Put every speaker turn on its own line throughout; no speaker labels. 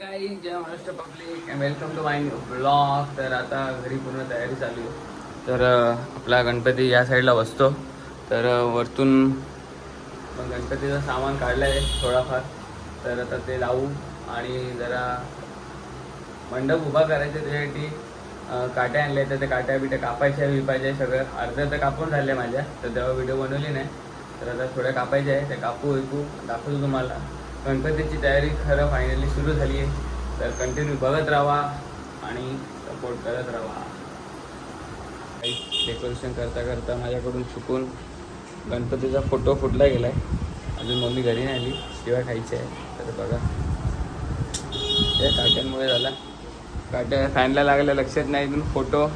काही जय Maharashtra public welcome to my blog तर आता घरी पूर्ण तयारी चालू आहे. तर आपला गणपती या साईडला बसतो. तर वरतून गणपतीचं सामान काढलं आहे थोडाफार. तर आता ते लावू आणि जरा मंडप उभा करायचा त्याच्यासाठी. काट्या आणल्या तर त्या काट्या बिट्या कापायच्या विपायच्या सगळं अर्ध्या तर कापून झाल्या माझ्या. तर तेव्हा व्हिडिओ बनवली नाही. तर आता थोड्या कापायच्या आहे. त्या कापू विकू दाखवतो तुम्हाला. गणपतीची तयारी खरं फायनली सुरू झाली आहे. तर कंटिन्यू बघत राहा आणि सपोर्ट करत राहा. काही डेकोरेशन करता करता माझ्याकडून चुकून गणपतीचा फोटो फुटला गेला आहे अजून मम्मी घरी नाही आली शिवाय खायची आहे. तर बघा. त्या काट्यांमुळे झाला. काट्या फॅनला लागल्या लक्षात नाही इथून फोटो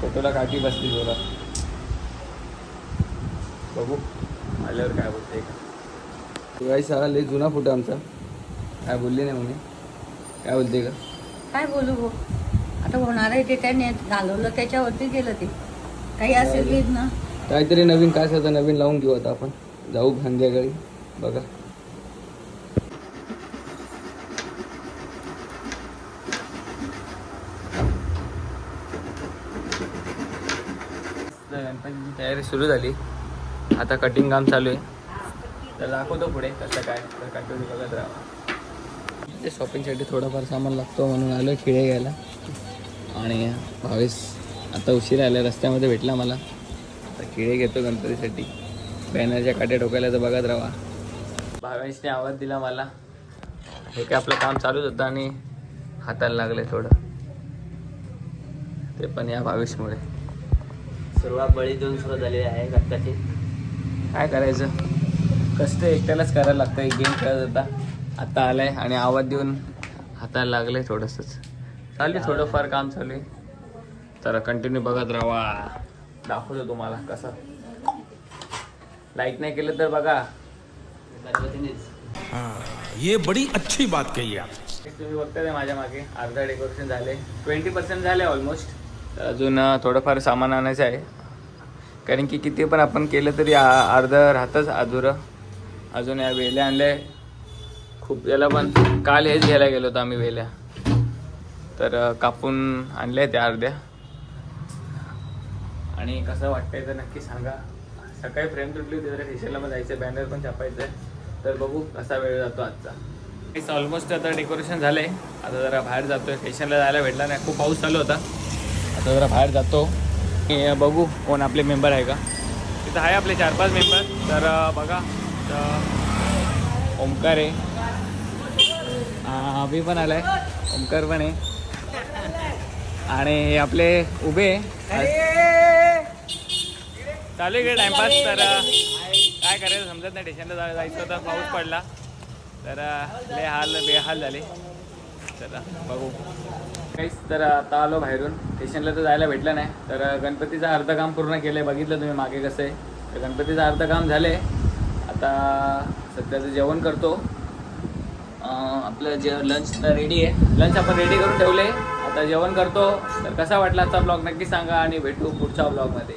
फोटोला काठी बसली जोरात. बघू. आल्यावर काय बोलते का शिवाय सारा लई जुना फोटो आमचा. काय बोलली नाही मम्मी? काय बोलते का
काय बोलू गो आता होणार आहे ते त्याने घालवलं त्याच्यावरती गेलं ते. काही असेल लीड ना.
काहीतरी नवीन काय असेल नवीन लावून घेऊ आता आपण. जाऊ संध्याकाळी बघा. तर गणपतीची तयारी सुरू झाली. आता कटिंग काम चालू आहे. तर दाखवतो पुढे कसं काय तर कंटिन्यू बघत राहा. ते शॉपिंगसाठी थोडंफार सामान लागतो म्हणून आलो खिळे घ्यायला. आणि भावेश आता उशीर आला रस्त्यामध्ये भेटला मला. आता किडे घेतो गणपतीसाठी. बॅनरच्या काट्या ठोकायला तर बघत राहा. भावेशने आवाज दिला मला. हे काय आपलं काम चालूच होतं आणि हाताला लागले थोडं. ते पण या भावेशमुळे.
सुरुवात बळी देऊन सुरू झालेली आहे कष्टाची
काय करायचं? कष्ट एकट्यालाच करायला लागतं एक गेम खेळत होता. आता आलाय आणि आवाज देऊन हाताला लागले थोडंसंच. चालू थोडंफार काम चालू आहे. तर कंटिन्यू बघत राहा. दाखवतो तुम्हाला कसं. लाईक नाही केलं तर बघा.
ये बड़ी अच्छी बात कही आप.
तुम्ही बघताय ना माझ्या मागे. अर्धा डेकोरेशन झाले ट्वेंटी पर्सेंट झाले ऑलमोस्ट अजून थोडंफार सामान आणायचं आहे. कारण की किती पण आपण केलं तरी अर्धं राहतंच अधुरं. अजून या वेल्या आणल्या. खूप याला पण काल हेच घ्यायला गेलो होतो आम्ही वेल्या. तर कापून आणल्या त्या अर्ध्या. आणि कसं वाटतंय तर नक्की सांगा. सकाळी फ्रेम तुटली होती जरा फेशियलला मग जायचं बॅनर पण छापायचं आहे तर बघू कसा वेळ जातो आजचा. ऑलमोस्ट आता डेकोरेशन झालंय. आता जरा बाहेर जातोय. स्टेशनला जायला भेटला नाही. खूप पाऊस चालू होता. आता जरा बाहेर जातो. बघू कोण आपले मेंबर आहे का. तिथं आहे आपले चार पाच मेंबर तर बघा. तर ओमकार आहे. अभि पण आलाय. ओमकार पण आहे. आणि हे आपले उभे चालू आहे टाइमपास? तर काय करायचं समजत नाही. स्टेशनला जायचं होतं. पाऊस पडला. तर लय हाल बेहाल झाले. तर बघू. काहीच तर आता आलो बाहेरून. स्टेशनला तर जायला भेटलं नाही. तर गणपतीचं अर्ध काम पूर्ण केलं आहे बघितलं तुम्ही मागे कसं आहे. तर गणपतीचं अर्ध काम झालं आहे आता सध्याचं जेवण करतो. आपलं जे लंच रेडी आहे. लंच आपण रेडी करून ठेवले. आता जेवण करतो. तर कसा वाटला आजचा ब्लॉग नक्की सांगा आणि भेटू पुढच्या ब्लॉगमध्ये